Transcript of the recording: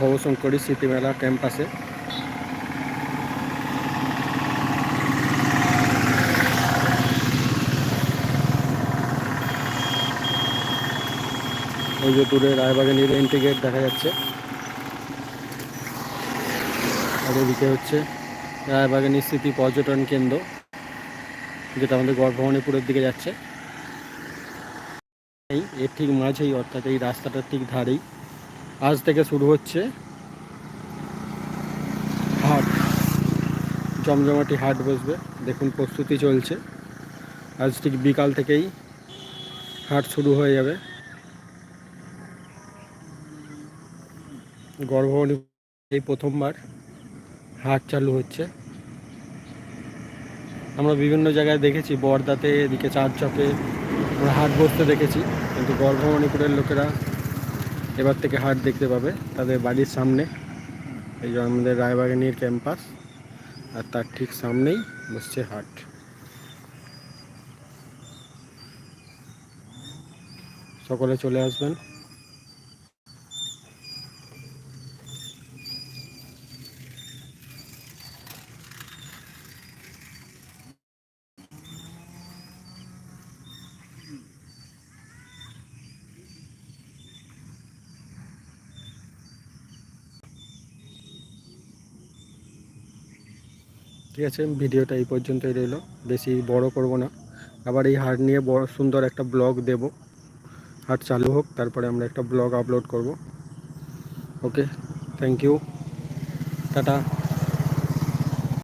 ভবশঙ্করী স্মৃতিমেলা ক্যাম্পাসে। ওই যে দূরে রায়বাগানের এন্ট্রি গেট দেখা যাচ্ছে। আর এদিকে হচ্ছে রায়বাগানী স্মৃতি পর্যটন কেন্দ্র, যেটা আমাদের গর্ভবনীপুরের দিকে যাচ্ছে। এই, এর ঠিক মাঝেই, অর্থাৎ এই রাস্তাটার ঠিক ধারেই আজ থেকে শুরু হচ্ছে হাট। জমজমাটি হাট বসবে। দেখুন প্রস্তুতি চলছে। আজ ঠিক বিকাল থেকেই হাট শুরু হয়ে যাবে। গর্ভবতী এই প্রথমবার হাট চালু হচ্ছে। আমরা বিভিন্ন জায়গায় দেখেছি, বর্দাতে, এদিকে চার চকে আমরা হাট বসতে দেখেছি। কিন্তু গর্ভমণিপুরের লোকেরা এবার থেকে হাট দেখতে পাবে তাদের বাড়ির সামনে। এই যে আমাদের রায়বাগানির ক্যাম্পাস, আর তার ঠিক সামনেই বসছে হাট। সকলে চলে আসবেন। ঠিক আছে, ভিডিওটা এই পর্যন্তই রইল। বেশি বড় করব না। আবার এই হাট নিয়ে বড় সুন্দর একটা ব্লগ দেব। হাট চালু হোক, তারপরে আমরা একটা ব্লগ আপলোড করব। Okay thank you tata.